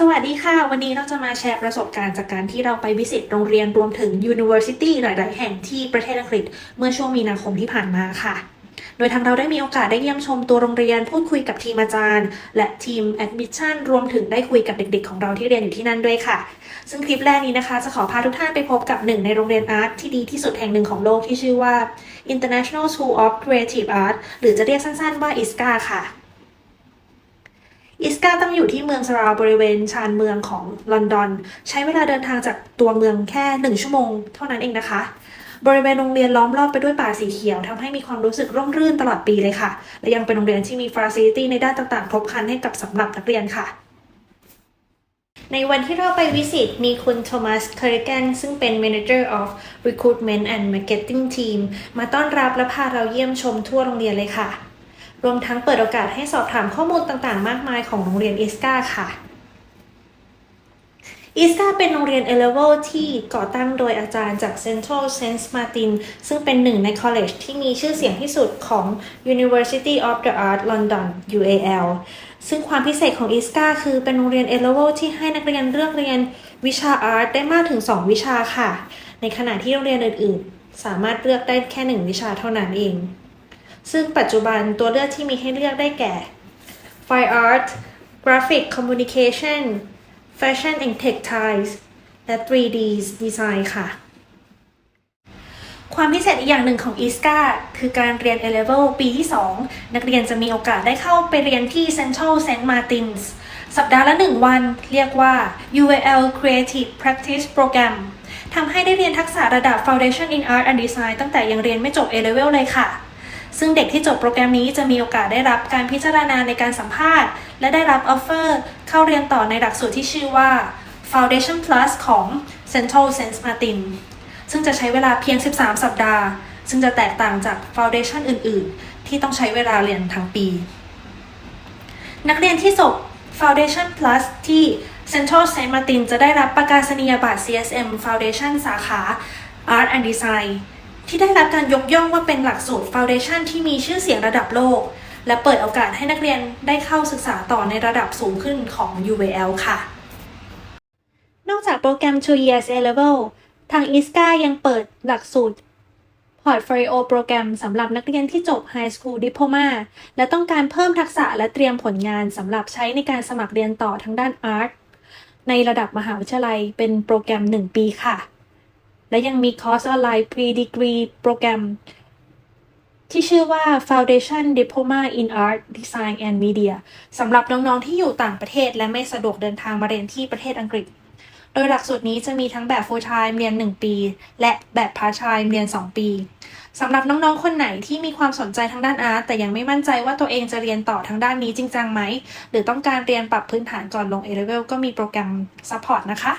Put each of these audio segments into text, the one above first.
สวัสดีค่ะ วันนี้เราจะมาแชร์ประสบการณ์จากการที่เราไปวิสิตโรงเรียนรวมถึง University หลาย ๆ แห่งที่ประเทศอังกฤษ เมื่อช่วงมีนาคมที่ผ่านมาค่ะ โดยทางเราได้มีโอกาสได้เยี่ยมชมตัวโรงเรียนพูดคุยกับทีมอาจารย์ และทีม Admission รวมถึงได้คุยกับเด็ก ๆ ของเราที่เรียนอยู่ที่นั่นด้วยค่ะ ซึ่งคลิปแรกนี้นะคะ จะขอพาทุกท่านไปพบกับหนึ่งในโรงเรียนอาร์ตที่ดีที่สุดแห่งหนึ่งของโลกที่ชื่อว่า International School of Creative Art หรือจะเรียกสั้น ๆ ว่า ISCA ค่ะ อิสกาตั้งอยู่ที่เมืองสราบริเวณชานเมืองของลอนดอน ใช้เวลาเดินทางจากตัวเมืองแค่หนึ่งชั่วโมงเท่านั้นเองนะคะ บริเวณโรงเรียนล้อมรอบไปด้วยป่าสีเขียวทำให้มีความรู้สึกร่มรื่นตลอดปีเลยค่ะ และยังเป็นโรงเรียนที่มีฟ a ซิลิตี้ในด้านต่างๆ ครบครันให้กับสำหรับนักเรียนค่ะในวันที่เราไปวิสิตมีคุณโทมัสเคอร์เกนซึ่งเป็น Manager of Recruitment and Marketing Team มาต้อนรับและพาเราเยี่ยมชมทั่วโรงเรียนเลยค่ะ รวมทั้งเปิดโอกาสให้สอบถามข้อมูลต่างๆ มากมายของโรงเรียนอิสกาค่ะอิสกาเป็นโรงเรียน A Level ที่ก่อตั้งโดยอาจารย์จาก Central Saint Martin ซึ่งเป็นหนึ่งใน college ที่มีชื่อเสียงที่สุดของ University of the Arts London UAL ซึ่งความพิเศษของอิสกาคือเป็นโรงเรียน A Level ที่ให้นักเรียนเลือกเรียนวิชาอาร์ตได้มากถึง 2 วิชาค่ะ ในขณะที่โรงเรียนอื่นๆ สามารถเลือกได้แค่ 1 วิชาเท่านั้นเอง ซึ่งปัจจุบันตัวเลือกที่มีให้เลือกได้แก่ Fine Art Graphic Communication Fashion and Textiles และ 3D Design ค่ะ ความพิเศษอีกอย่างหนึ่งของ ISCA คือการเรียน A-Level ปีที่ 2 นักเรียนจะมีโอกาสได้เข้าไปเรียนที่ Central Saint Martins สัปดาห์ละ 1 วัน เรียกว่า UAL Creative Practice Program ทำให้ได้เรียนทักษะระดับ Foundation in Art and Design ตั้งแต่ยังเรียนไม่จบ A-Level เลยค่ะ ซึ่งเด็กที่จบโปรแกรมนี้จะมีโอกาสได้รับการพิจารณาในการสัมภาษณ์ และได้รับออฟเฟอร์เข้าเรียนต่อในหลักสูตรที่ชื่อว่า Foundation Plus ของ Central Saint Martin ซึ่งจะใช้เวลาเพียง 13 สัปดาห์ ซึ่งจะแตกต่างจาก Foundation อื่น ๆ ที่ต้องใช้เวลาเรียนทั้งปี นักเรียนที่จบ Foundation Plus ที่ Central Saint Martin จะได้รับประกาศนียบัตร CSM Foundation สาขา Art and Design ที่ได้รับการยกย่องว่าเป็นหลักสูตร Foundation ที่มีชื่อเสียงระดับโลก และเปิดโอกาสให้นักเรียนได้เข้าศึกษาต่อในระดับสูงขึ้นของ UVL ค่ะ นอกจากโปรแกรม Two Years A Level ทาง ISCA ยังเปิดหลักสูตร Portfolio โปรแกรมสำหรับนักเรียนที่จบ High School Diploma และต้องการเพิ่มทักษะและเตรียมผลงานสำหรับใช้ในการสมัครเรียนต่อทางด้าน Art ในระดับมหาวิทยาลัยเป็นโปรแกรม 1 ปีค่ะ และยังมีคอร์สออนไลน์ Pre-Degree โปรแกรม ที่ชื่อว่า Foundation Diploma in Art Design and Media สำหรับน้องๆที่อยู่ต่างประเทศ และไม่สะดวกเดินทางมาเรียนที่ประเทศอังกฤษ โดยหลักสูตรนี้จะมีทั้งแบบ full time เรียน 1 ปี และแบบ part time เรียน 2 ปีสำหรับน้องๆ คนไหนที่มีความสนใจทางด้านอาร์ตแต่ยังไม่มั่นใจว่าตัวเองจะเรียนต่อทางด้านนี้จริงจังไหม หรือต้องการเรียนปรับพื้นฐานก่อนลง A-Level ก็มีโปรแกรม support นะคะ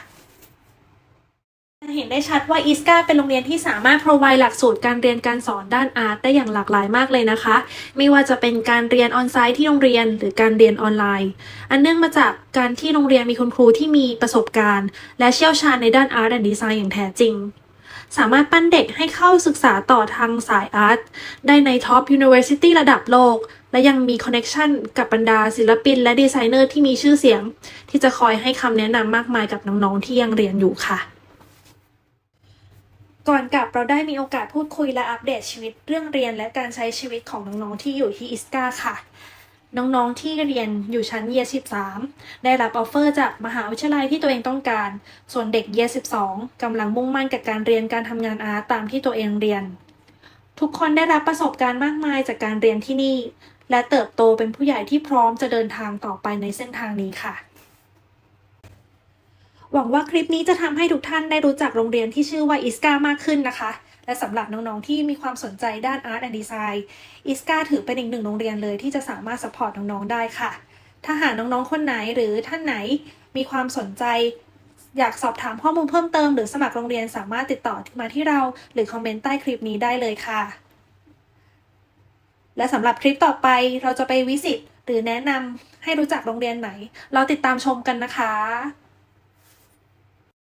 ได้ชัดว่าอีสกาเป็นโรงเรียนที่สามารถ provide หลักสูตรการเรียนการสอนด้านอาร์ตได้อย่างหลากหลายมากเลยนะคะ ไม่ว่าจะเป็นการเรียนออนไซต์ที่โรงเรียนหรือการเรียนออนไลน์ อันเนื่องมาจากการที่โรงเรียนมีคุณครูที่มีประสบการณ์ และเชี่ยวชาญในด้านอาร์ตและดีไซน์อย่างแท้จริงสามารถปั้นเด็กให้เข้าศึกษาต่อทางสายอาร์ตได้ในท็อป University ระดับโลก และยังมีคอนเน t ชันกับบรรดาศิลปินและดีไซเนอร์ที่มีชื่อเสียง ที่จะคอยให้คำแนะนำมากมายกับน้อง ๆ ที่ยังเรียนอยู่ค่ะ ก่อนกลับเราได้มีโอกาสพูดคุยและอัปเดตชีวิตเรื่องเรียนและการใช้ชีวิตของน้องๆที่อยู่ที่อิสกาค่ะ น้องๆที่เรียนอยู่ชั้นเย13 ได้รับออฟเฟอร์จากมหาวิทยาลัยที่ตัวเองต้องการ ส่วนเด็กเย12กำลังมุ่งมั่นกับการเรียนการทำงานอาร์ตตามที่ตัวเองเรียน ทุกคนได้รับประสบการณ์มากมายจากการเรียนที่นี่ และเติบโตเป็นผู้ใหญ่ที่พร้อมจะเดินทางต่อไปในเส้นทางนี้ค่ะ หวังว่าคลิปนี้จะทำให้ทุกท่านได้รู้จักโรงเรียนที่ชื่อว่าอิสกามากขึ้นนะคะ และสำหรับน้องๆที่มีความสนใจด้าน Art and Design อิสกาถือเป็นอีกหนึ่งโรงเรียนเลยที่จะสามารถสปอร์ตน้องๆได้ค่ะ ถ้าหากน้องๆคนไหนหรือท่านไหนมีความสนใจ อยากสอบถามข้อมูลเพิ่มเติมหรือสมัครโรงเรียนสามารถติดต่อมาที่เรา หรือคอมเมนต์ใต้คลิปนี้ได้เลยค่ะ และสำหรับคลิปต่อไปเราจะไปวิสิตหรือแนะนำให้รู้จักโรงเรียนไหน เราติดตามชมกันนะคะ